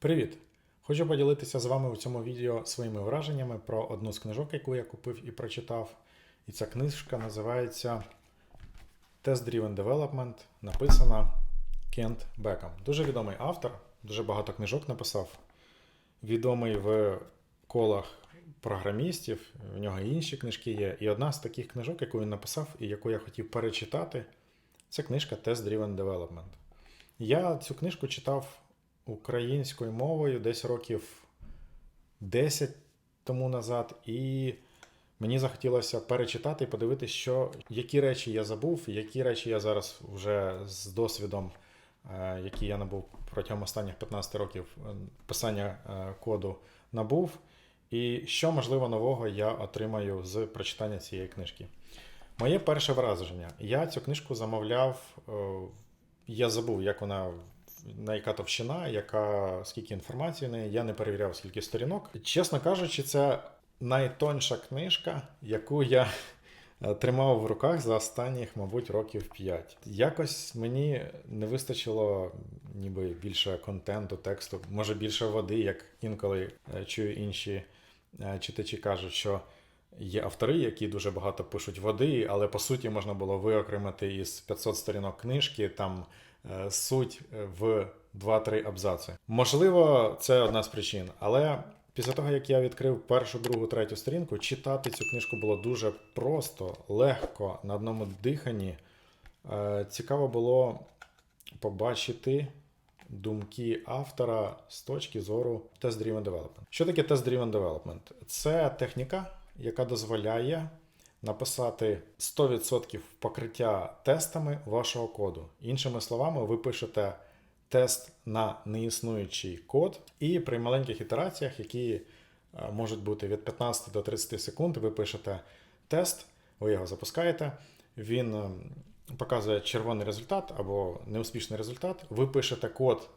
Привіт! Хочу поділитися з вами у цьому відео своїми враженнями про одну з книжок, яку я купив і прочитав. І ця книжка називається Test Driven Development, написана Кент Беком. Дуже відомий автор, дуже багато книжок написав. Відомий в колах програмістів, в нього інші книжки є. І одна з таких книжок, яку він написав і яку я хотів перечитати, це книжка Test Driven Development. Я цю книжку читав українською мовою десь років 10 тому назад, і мені захотілося перечитати і подивитися, що, які речі я забув, які речі я зараз вже з досвідом, е, який я набув протягом останніх 15 років е, писання е, коду, набув, і що можливо нового я отримаю з прочитання цієї книжки. Моє перше враження. Я цю книжку замовляв. Я забув, як вона на яка товщина, яка скільки інформації в неї. Я не перевіряв, скільки сторінок. Чесно кажучи, це найтонша книжка, яку я е, тримав в руках за останніх, мабуть, років 5. Якось мені не вистачило ніби більше контенту, тексту, може більше води, як інколи е, чую інші е, читачі кажуть, що. Є автори, які дуже багато пишуть води, але по суті можна було виокремити із 500 сторінок книжки там е, суть е, в 2-3 абзаци. Можливо, це одна з причин, але після того, як я відкрив першу, другу, третю сторінку, читати цю книжку було дуже просто, легко, на одному диханні. Е, Цікаво було побачити думки автора з точки зору Test-Driven Development. Що таке Test-Driven Development? Це техніка, яка дозволяє написати 100% покриття тестами вашого коду. Іншими словами, ви пишете тест на неіснуючий код, і при маленьких ітераціях, які е, можуть бути від 15 до 30 секунд, ви пишете тест, ви його запускаєте, він е, показує червоний результат або неуспішний результат. Ви пишете код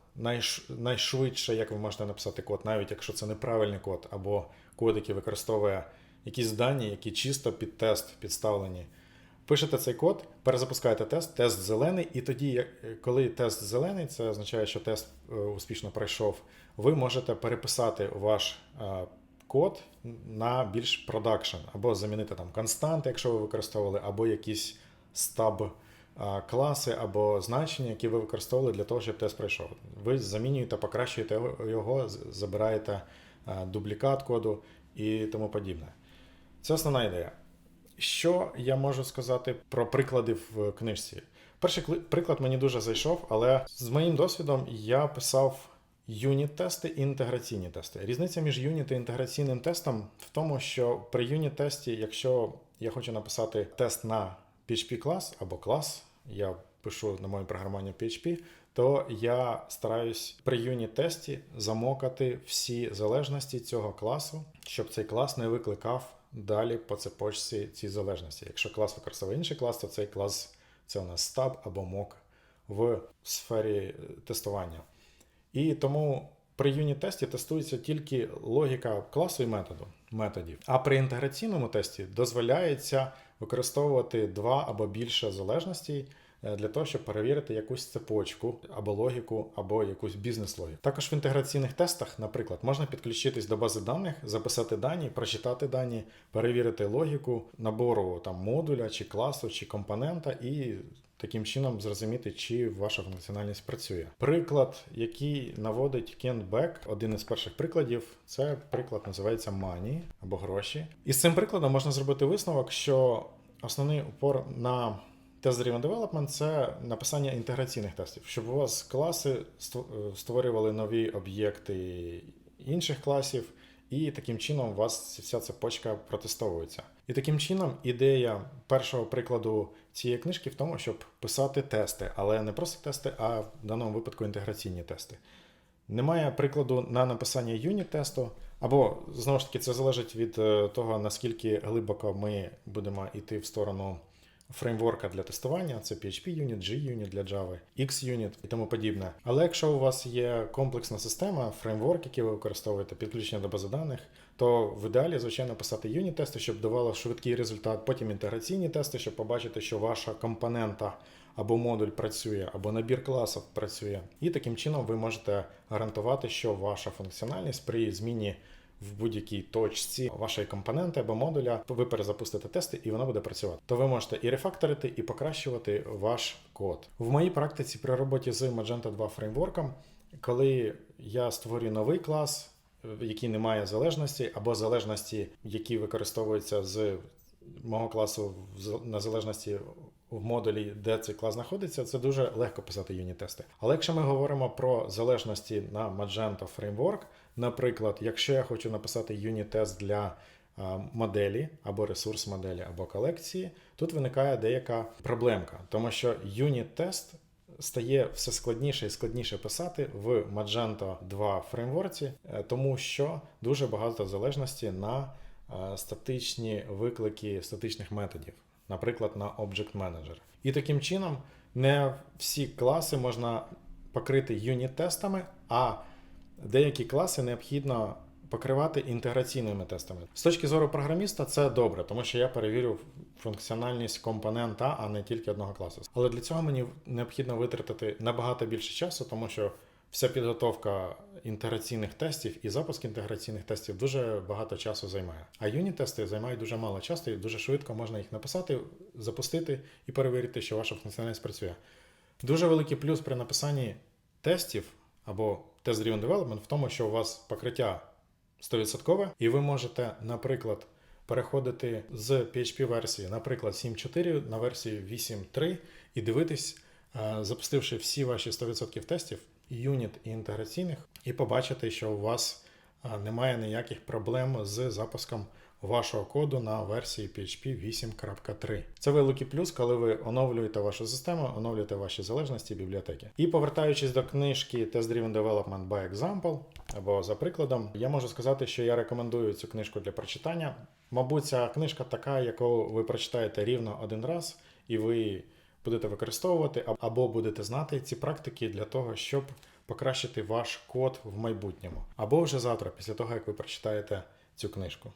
найшвидше, як ви можете написати код, навіть якщо це неправильний код, або код, який використовує якісь дані, які чисто під тест підставлені. Пишете цей код, перезапускаєте тест, тест зелений, і тоді, коли тест зелений, це означає, що тест е, успішно пройшов, ви можете переписати ваш е, код на більш продакшн, або замінити там константи, якщо ви використовували, або якісь стаб е, класи або значення, які ви використовували для того, щоб тест пройшов. Ви замінюєте, покращуєте його, забираєте дублікат коду і тому подібне. Це основна ідея. Що я можу сказати про приклади в книжці? Перший приклад мені дуже зайшов, але з моїм досвідом я писав юніт-тести і інтеграційні тести. Різниця між юніт і інтеграційним тестом в тому, що при юніт-тесті, якщо я хочу написати тест на PHP клас або клас, я пишу на моєму програмуванні PHP, то я стараюсь при юніт-тесті замокати всі залежності цього класу, щоб цей клас не викликав далі по цепочці ці залежності. Якщо клас використовує інший клас, то цей клас це у нас стаб або мок в сфері е, тестування. І тому при юніт-тесті тестується тільки логіка класу і методу, методів. А при інтеграційному тесті дозволяється використовувати два або більше залежностей для того, щоб перевірити якусь цепочку або логіку, або якусь бізнес-логіку. Також в інтеграційних тестах, наприклад, можна підключитись до бази даних, записати дані, прочитати дані, перевірити логіку набору там модуля чи класу чи компонента і таким чином зрозуміти, чи ваша функціональність працює. Приклад, який наводить Кен Бек, один із перших прикладів, це приклад називається Money або гроші. І з цим прикладом можна зробити висновок, що основний упор на Test-Driven Development – це написання інтеграційних тестів, щоб у вас класи е, створювали нові об'єкти інших класів, і таким чином у вас вся цепочка протестовується. І таким чином ідея першого прикладу цієї книжки в тому, щоб писати тести, але не просто тести, а в даному випадку інтеграційні тести. Немає прикладу на написання юніт-тесту, або знову ж таки це залежить від е, того, наскільки глибоко ми будемо йти в сторону фреймворка для тестування, це PHP Unit, G-Unit для Java, X-Unit і тому подібне. Але якщо у вас є комплексна система, фреймворк, який ви використовуєте, підключення до бази даних, то в ідеалі, звичайно, писати юніт-тести, щоб давало швидкий результат, потім інтеграційні тести, щоб побачити, що ваша компонента або модуль працює, або набір класів працює. І таким чином ви можете гарантувати, що ваша функціональність при зміні в будь-якій точці вашої компоненти або модуля, ви перезапустите тести і воно буде працювати. То ви можете і рефакторити, і покращувати ваш код. В моїй практиці при роботі з Magento 2 фреймворком, коли я створюю новий клас, е, який не має залежності, або залежності, які використовуються з мого класу в з- на залежності в модулі, де цей клас знаходиться, це дуже легко писати юніт-тести. Але якщо ми говоримо про залежності на Magento Framework, наприклад, якщо я хочу написати юніт-тест для моделі або ресурс моделі, або колекції, тут виникає деяка проблемка, тому що юніт-тест стає все складніше і складніше писати в Magento 2 фреймворці, е, тому що дуже багато залежності на е, статичні виклики статичних методів, наприклад, на Object Manager. І таким чином не всі класи можна покрити юніт-тестами, а деякі класи необхідно покривати інтеграційними тестами. З точки зору програміста, це добре, тому що я перевірю функціональність компонента, а не тільки одного класу. Але для цього мені необхідно витратити набагато більше часу, тому що вся підготовка інтеграційних тестів і запуск інтеграційних тестів дуже багато часу займає. А юніт-тести займають дуже мало часу і дуже швидко можна їх написати, запустити і перевірити, що ваша функціональність працює. Дуже великий плюс при написанні тестів або тест-driven development в тому, що у вас покриття 100%, і ви можете, наприклад, переходити з PHP-версії, наприклад, 7.4 на версію 8.3 і дивитись, е, запустивши всі ваші 100% тестів, юніт і інтеграційних, і побачити, що у вас немає ніяких проблем з запуском вашого коду на версії PHP 8.3. Це великий плюс, коли ви оновлюєте вашу систему, оновлюєте ваші залежності бібліотеки. І повертаючись до книжки Test Driven Development by Example, або за прикладом, я можу сказати, що я рекомендую цю книжку для прочитання. Мабуть, ця книжка така, яку ви прочитаєте рівно один раз, і ви будете використовувати або будете знати ці практики для того, щоб покращити ваш код в майбутньому, або вже завтра, після того як ви прочитаєте цю книжку.